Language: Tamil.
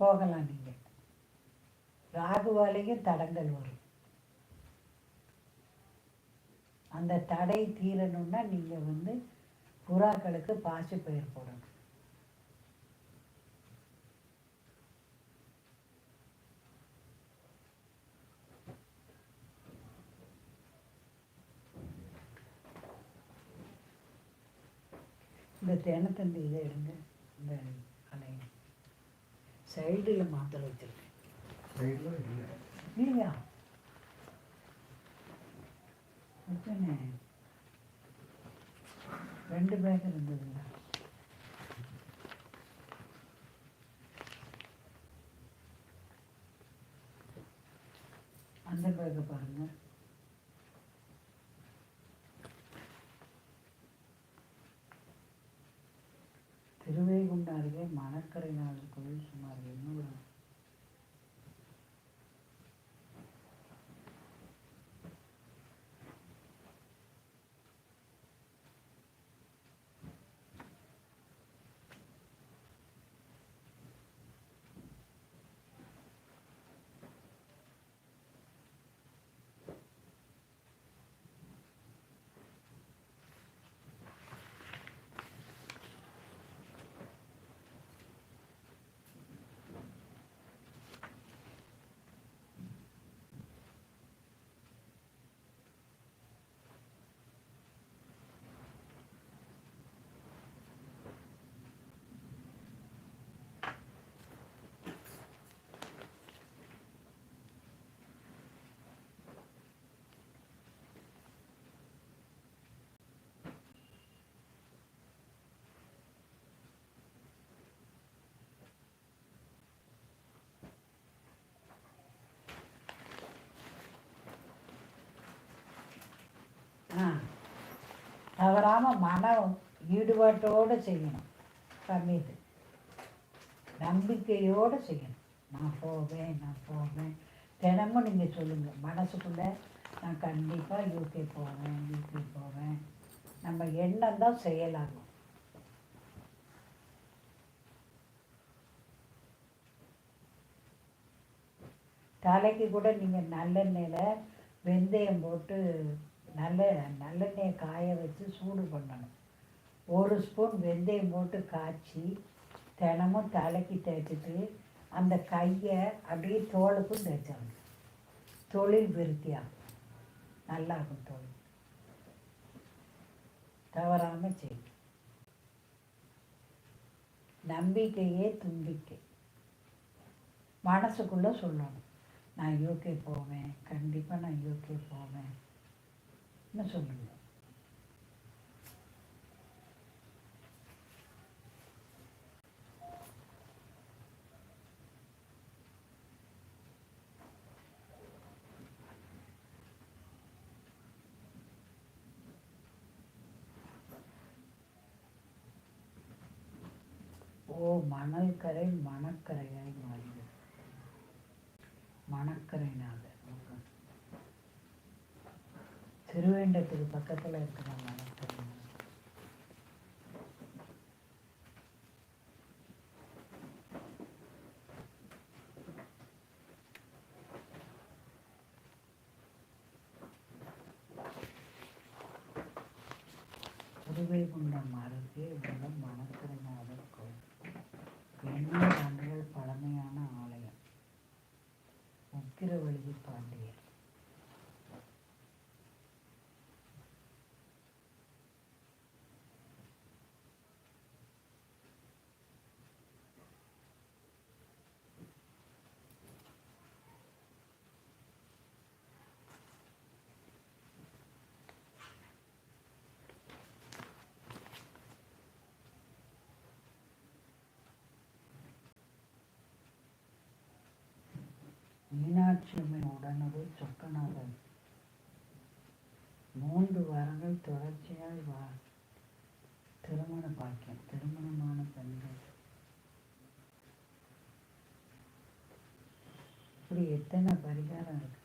போகலாம் நீங்கள் ராகுவாலேயும் தடங்கள் வரும். அந்த தடை தீரணும்னா நீங்கள் வந்து புறாக்களுக்கு பாசி பயிர் போடணும். இந்த தேனத்தண்டு இதை எடுங்க. இந்த சைடில் மாத்திரை வச்சிருக்கேன். சைடில் இல்லை. இல்லையா எத்தனை ரெண்டு பேக் இருந்ததுங்க. அந்த பேக்கை பாருங்க. திருவைகுண்ட அருகே மணக்கரை நாள் சுமார் எண்ணூறு தவறாமல் மன ஈடுபாட்டோடு செய்யணும். சமீது நம்பிக்கையோடு செய்யணும். நான் போவேன் நான் போவேன். தினமும் நீங்கள் சொல்லுங்கள் மனசுக்குள்ளே நான் கண்டிப்பாக யூகே போவேன் யூகே போவேன். நம்ம எண்ணம் தான் செயலாகும். தலைக்கு கூட நீங்கள் நல்லெண்ணெயில் வெந்தயம் போட்டு நல்ல நல்லெண்ணெயை காய வச்சு சூடு பண்ணணும். ஒரு ஸ்பூன் வெந்தயம் போட்டு காய்ச்சி தினமும் தலைக்கு தேய்ச்சிட்டு அந்த கையை அப்படியே தோலுக்கும் தேய்ச்சாங்க தொழில் விருத்தியாகும். நல்லாகும் தொழில். தவறாமல் செய்யும் நம்பிக்கையே தும்பிக்கை. மனசுக்குள்ளே சொல்லணும். நான் யூகே போவேன். கண்டிப்பாக நான் யூகே போவேன். என்ன சொல்லுங்க ஓ மணல் கரை மணக்கரையாய் மாறியது. மணக்கரைனாக திருவேண்டத்துக்கு பக்கத்தில் இருக்கிற மணக்கரை திருவைகுண்டம் அருகே உள்ள மணக்கரைநாதர் கோயில். எண்ணூறு ஆண்டுகள் பழமையான ஆலயம். உக்கிரவழி பாண்டியர். மீனாட்சி அம்மை உடனது சொக்கநாதன் மூன்று வாரங்கள் தொடர்ச்சியாய் வா திருமண பாக்கியம் திருமணமான பெண்கள். இப்படி எத்தனை பரிகாரம் இருக்கு?